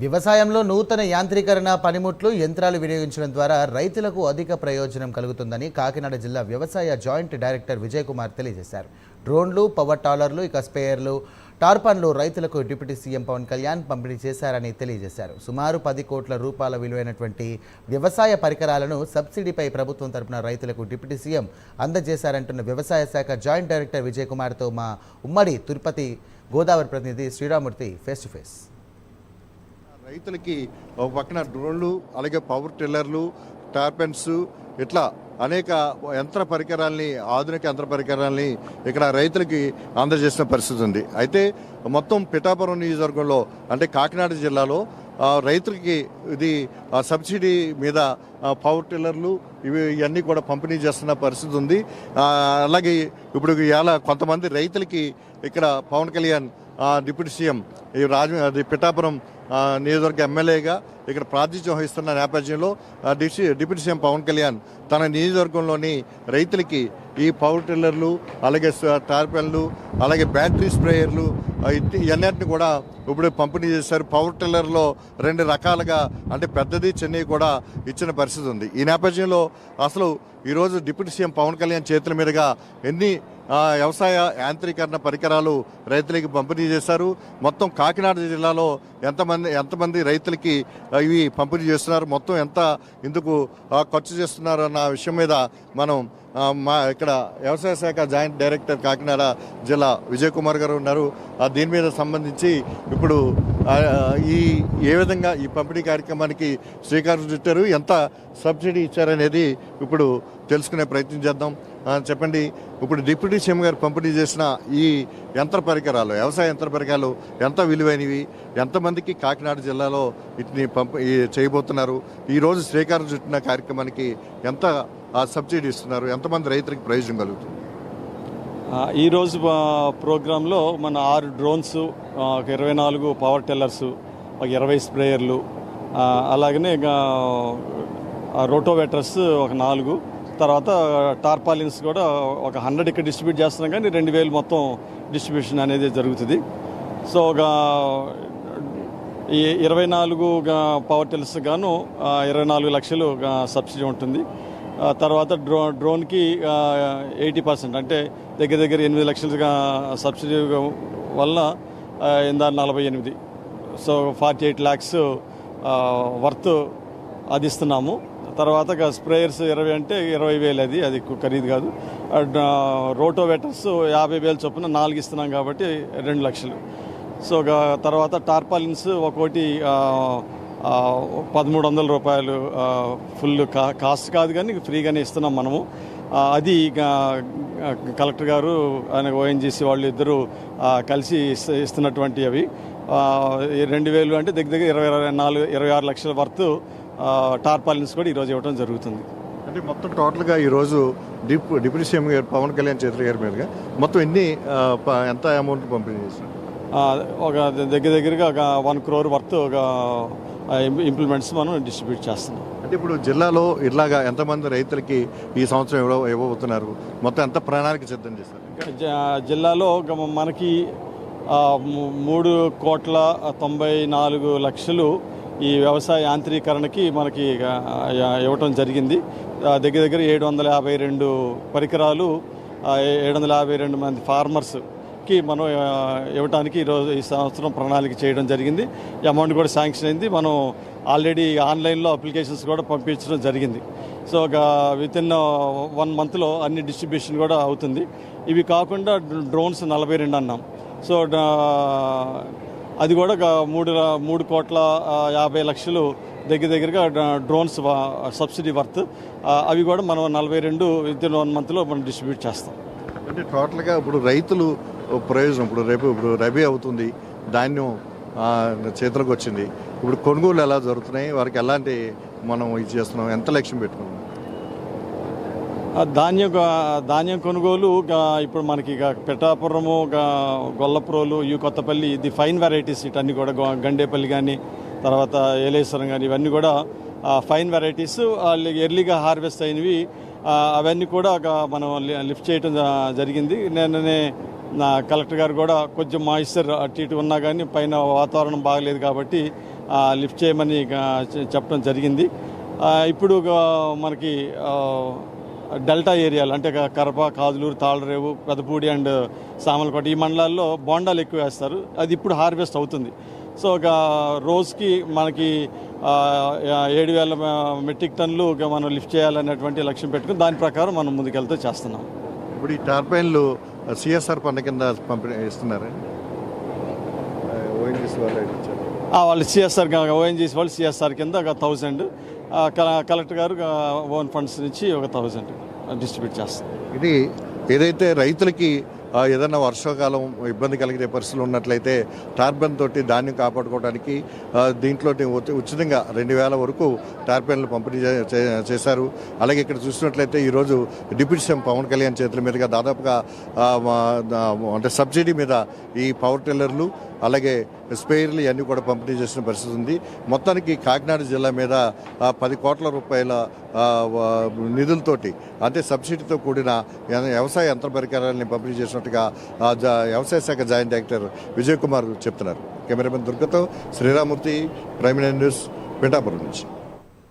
వ్యవసాయంలో నూతన యాంత్రీకరణ పనిముట్లు యంత్రాలు వినియోగించడం ద్వారా రైతులకు అధిక ప్రయోజనం కలుగుతుందని కాకినాడ జిల్లా వ్యవసాయ జాయింట్ డైరెక్టర్ విజయ్ కుమార్ తెలియజేశారు. డ్రోన్లు పవర్ టాలర్లు ఇక స్పేయర్లు టార్పన్లు రైతులకు డిప్యూటీ సీఎం పవన్ కళ్యాణ్ పంపిణీ చేశారని తెలియజేశారు. సుమారు పది కోట్ల రూపాయల విలువైనటువంటి వ్యవసాయ పరికరాలను సబ్సిడీపై ప్రభుత్వం తరపున రైతులకు డిప్యూటీ సీఎం అందజేశారంటున్న వ్యవసాయ శాఖ జాయింట్ డైరెక్టర్ విజయ్ కుమార్తో మా ఉమ్మడి తిరుపతి గోదావరి ప్రతినిధి శ్రీరామూర్తి ఫేస్ టు ఫేస్ రైతులకి ఒక పక్కన డ్రోన్లు అలాగే పవర్ టిల్లర్లు టార్పెన్స్ ఇట్లా అనేక యంత్ర పరికరాల్ని ఆధునిక యంత్ర పరికరాల్ని ఇక్కడ రైతులకి అందజేసిన పరిస్థితి ఉంది. అయితే మొత్తం పిఠాపురం నియోజకవర్గంలో అంటే కాకినాడ జిల్లాలో రైతులకి ఇది ఆ, సబ్సిడీ మీద పవర్ టిల్లర్లు ఇవి ఇవన్నీ కూడా పంపిణీ చేస్తున్న పరిస్థితి ఉంది. అలాగే ఇప్పుడు ఇలా కొంతమంది రైతులకి ఇక్కడ పవన్ కళ్యాణ్ డిప్యూటీ సీఎం ఈ రాజ అది పిఠాపురం నియోజకవర్గ ఎమ్మెల్యేగా ఇక్కడ ప్రాతినిధ్యం వహిస్తున్న నేపథ్యంలో DC deputy CM Pawan Kalyan తన నియోజకవర్గంలోని రైతులకి ఈ పవర్ టిల్లర్లు అలాగే టార్పెన్లు అలాగే బ్యాటరీ స్ప్రేయర్లు ఆ, ఇవన్నిటిని కూడా ఇప్పుడు పంపిణీ చేశారు. పవర్ టిల్లర్లో రెండు రకాలుగా అంటే పెద్దది చిన్నవి కూడా ఇచ్చిన పరిస్థితి ఉంది. ఈ నేపథ్యంలో అసలు ఈరోజు డిప్యూటీ సీఎం పవన్ కళ్యాణ్ చేతుల మీదుగా ఎన్ని వ్యవసాయ యాంత్రీకరణ పరికరాలు రైతులకి పంపిణీ చేశారు? మొత్తం కాకినాడ జిల్లాలో ఎంతమంది ఎంతమంది రైతులకి ఇవి పంపిణీ చేస్తున్నారు మొత్తం ఎంత ఇందుకు ఖర్చు చేస్తున్నారు అన్న విషయం మీద మనం మా ఇక్కడ వ్యవసాయ శాఖ జాయింట్ డైరెక్టర్ కాకినాడ జిల్లా విజయ్ కుమార్ గారు ఉన్నారు. ఆ, దీని మీద సంబంధించి ఇప్పుడు ఈ ఏ విధంగా ఈ పంపిణీ కార్యక్రమానికి శ్రీకారం చుట్టారు ఎంత సబ్సిడీ ఇచ్చారనేది ఇప్పుడు తెలుసుకునే ప్రయత్నం చేద్దాం. చెప్పండి. ఇప్పుడు డిప్యూటీ సీఎం గారు పంపిణీ చేసిన ఈ యంత్ర పరికరాలు వ్యవసాయ యంత్ర పరికరాలు ఎంత విలువైనవి ఎంతమందికి కాకినాడ జిల్లాలో వీటిని పంప చేయబోతున్నారు ఈరోజు శ్రీకారం చుట్టిన కార్యక్రమానికి ఎంత సబ్సిడీ ఇస్తున్నారు ఎంతమంది రైతులకు ప్రయోజనం కలుగుతుంది? ఈరోజు ప్రోగ్రాంలో మన ఆరు డ్రోన్స్ ఒక ఇరవై నాలుగు పవర్ టెల్లర్స్ ఒక ఇరవై స్ప్రేయర్లు అలాగనే రోటోవేటర్స్ ఒక నాలుగు తర్వాత టార్పాలిన్స్ కూడా ఒక హండ్రెడ్ ఇక్కడ డిస్ట్రిబ్యూట్ చేస్తున్నాం కానీ రెండు వేలు మొత్తం డిస్ట్రిబ్యూషన్ అనేది జరుగుతుంది. సో ఒక ఈ ఇరవై నాలుగు పవర్ టిల్లర్స్ గాను ఇరవై నాలుగు లక్షలు సబ్సిడీ ఉంటుంది. తర్వాత డ్రో డ్రోన్కి ఎయిటీ పర్సెంట్ అంటే దగ్గర దగ్గర ఎనిమిది లక్షలుగా సబ్సిడీ వల్ల ఆ, ఇందా నలభై ఎనిమిది. So forty eight lakhs worth అది ఇస్తున్నాము. తర్వాత స్ప్రేయర్స్ ఇరవై అంటే ఇరవై వేలు అది అది ఖరీదు కాదు. రోటోవేటర్స్ యాభై వేలు చొప్పున నాలుగు ఇస్తున్నాం కాబట్టి రెండు లక్షలు. సో తర్వాత టార్పాలిన్స్ ఒక్కోటి పదమూడు వందల రూపాయలు ఫుల్ కా కాస్ట్ కాదు కానీ ఫ్రీగానే ఇస్తున్నాం మనము. అది కలెక్టర్ గారు ఆయన ఓఎన్జీసీ వాళ్ళు ఇద్దరు కలిసి ఇస్తున్నటువంటి అవి. రెండు వేలు అంటే దగ్గర దగ్గర ఇరవై ఇరవై నాలుగు ఇరవై ఆరు లక్షల వర్త్ టార్పాలిన్స్ కూడా ఈరోజు ఇవ్వడం జరుగుతుంది. అంటే మొత్తం టోటల్గా ఈరోజు డిప్ డిప్యూటీ సీఎం గారు పవన్ కళ్యాణ్ చేతుల గారి మీదుగా మొత్తం ఎన్ని ఎంత అమౌంట్ పంపిణీ ఆ, ఒక దగ్గర దగ్గరగా ఒక వన్ క్రోర్ వర్త్ ఒక ఇంప్లిమెంట్స్ మనం డిస్ట్రిబ్యూట్ చేస్తున్నాం. అంటే ఇప్పుడు జిల్లాలో ఇట్లాగా ఎంతమంది రైతులకి ఈ సంవత్సరం ఇవ్వ ఇవ్వబోతున్నారు? మొత్తం ఎంత ప్రణాళిక సిద్ధం చేస్తారు జిల్లాలో మనకి మూడు కోట్ల తొంభై నాలుగు లక్షలు ఈ వ్యవసాయ యాంత్రీకరణకి మనకి ఇవ్వటం జరిగింది. దగ్గర దగ్గర ఏడు వందల యాభై రెండు పరికరాలు ఏడు వందల యాభై రెండు మంది ఫార్మర్స్కి మనం ఆ, ఇవ్వటానికి ఈరోజు ఈ సంవత్సరం ప్రణాళిక చేయడం జరిగింది. అమౌంట్ కూడా శాంక్షన్ అయింది. మనం ఆల్రెడీ ఆన్లైన్లో అప్లికేషన్స్ కూడా పంపించడం జరిగింది. సో ఒక విత్ ఇన్ వన్ మంత్లో అన్ని డిస్ట్రిబ్యూషన్ కూడా అవుతుంది. ఇవి కాకుండా డ్రోన్స్ నలభై రెండు అన్నాం. సో అది కూడా మూడు మూడు కోట్ల యాభై లక్షలు దగ్గర దగ్గరగా డ్రోన్స్ సబ్సిడీ వర్త్. అవి కూడా మనం నలభై రెండు విత్ వన్ మంత్లో మనం డిస్ట్రిబ్యూట్ చేస్తాం. అంటే టోటల్గా ఇప్పుడు రైతులు ప్రయోజనం. ఇప్పుడు రేపు ఇప్పుడు రబీ అవుతుంది. ధాన్యం చేతులకు వచ్చింది. ఇప్పుడు కొనుగోలు ఎలా జరుగుతున్నాయి? వారికి ఎలాంటి మనం ఇది చేస్తున్నాం? ఎంత లక్ష్యం పెట్టుకున్నాం? ధాన్యం ధాన్యం కొనుగోలు ఇప్పుడు మనకి ఇక పిఠాపురము గా- గొల్లప్రోలు కొత్తపల్లి ఇది ఫైన్ వెరైటీస్ ఇటన్నీ కూడా గండేపల్లి కానీ తర్వాత ఏలేశ్వరం కానీ ఇవన్నీ కూడా ఫైన్ వెరైటీస్ ఎర్లీగా హార్వెస్ట్ అయినవి అవన్నీ కూడా ఒక మనం లిఫ్ట్ చేయడం జరిగింది. నిన్ననే నా కలెక్టర్ గారు కూడా కొంచెం మాయిశ్చర్ అటు ఇటు ఉన్నా కానీ పైన వాతావరణం బాగలేదు కాబట్టి లిఫ్ట్ చేయమని చెప్పడం జరిగింది. ఇప్పుడు మనకి డెల్టా ఏరియాలు అంటే కరప కాదులూరు తాళరేవు పెదపూడి అండ్ సామలకోట ఈ మండలాల్లో బోండాలు ఎక్కువ వేస్తారు. అది ఇప్పుడు హార్వెస్ట్ అవుతుంది. సో ఒక రోజుకి మనకి ఏడు వేల మెట్రిక్ టన్నులు మనం లిఫ్ట్ చేయాలనేటువంటి లక్ష్యం పెట్టుకుని దాని ప్రకారం మనం ముందుకెళ్తే చేస్తున్నాం. ఇప్పుడు ఈ టర్బైన్లు సిఎస్ఆర్ పన్ను కింద పంపిణీ ఇస్తున్నారు వాళ్ళు సిఎస్ఆర్ ఓఎన్జీసీ వాళ్ళు సిఎస్ఆర్ కింద ఒక థౌజండ్. కలెక్టర్ గారు ఓన్ ఫండ్స్ నుంచి ఒక థౌజండ్ డిస్ట్రిబ్యూట్ చేస్తారు ఇది ఏదైతే రైతులకి ఏదైనా వర్షాకాలం ఇబ్బంది కలిగే పరిస్థితులు ఉన్నట్లయితే టార్బెన్ తోటి ధాన్యం కాపాడుకోవడానికి దీంట్లో ఉచి- ఉచితంగా రెండు వేల వరకు టార్బెన్లు పంపిణీ చే- చే- చేశారు. అలాగే ఇక్కడ చూసినట్లయితే ఈరోజు డిప్యూటీ సీఎం పవన్ కళ్యాణ్ చేతుల మీదుగా దాదాపుగా అంటే సబ్సిడీ మీద ఈ పవర్ టిల్లర్లు అలాగే స్పేర్లు ఇవన్నీ కూడా పంపిణీ చేసిన పరిస్థితి ఉంది. మొత్తానికి కాకినాడ జిల్లా మీద పది కోట్ల రూపాయల నిధులతోటి అంటే సబ్సిడీతో కూడిన వ్యవసాయ యంత్ర పరికరాలని పంపిణీ చేసినట్టుగా వ్యవసాయ శాఖ జాయింట్ డైరెక్టర్ విజయ్ కుమార్ చెప్తున్నారు. కెమెరామెన్ దుర్గతో శ్రీరామూర్తి ప్రైమ్ న్యూస్ పిఠాపురం నుంచి.